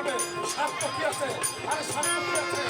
হবে। স্বার্থ কি আছে আরে স্বার্থ কি আছে।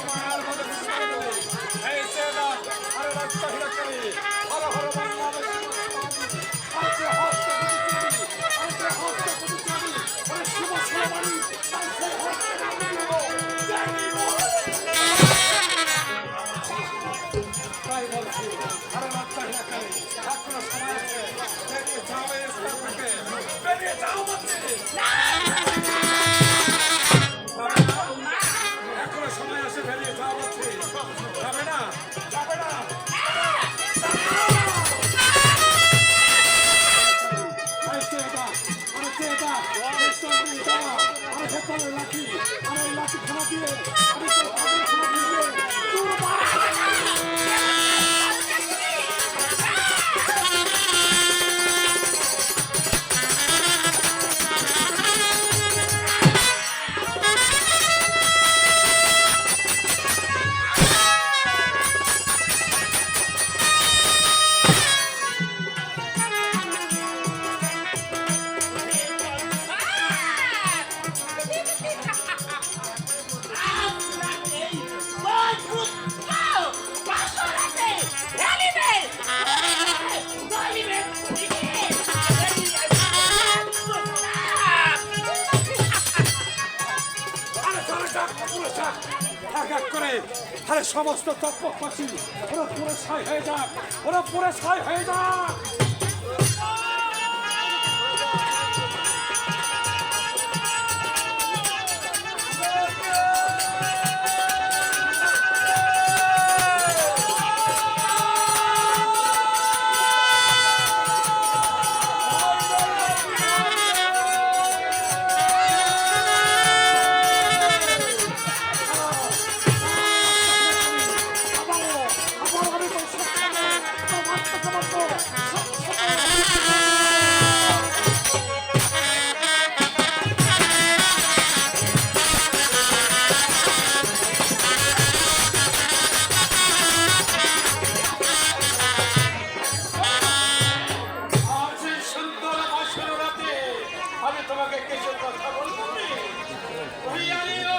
জয় নির্মল। তাই বলছি, আরে রাস্তা হিরাকারি, এখনও সময় আছে। বেরিয়ে ভেতরে লাঠি। এই লাঠি খানা দিয়ে, আরে এক করে। তাহলে সমস্ত তপ্পক পাখি ওরা পুরো ছাই হয়ে যাক, ওরা পুরো ছাই হয়ে যাক। তোমাকে কিছু কথা আলীর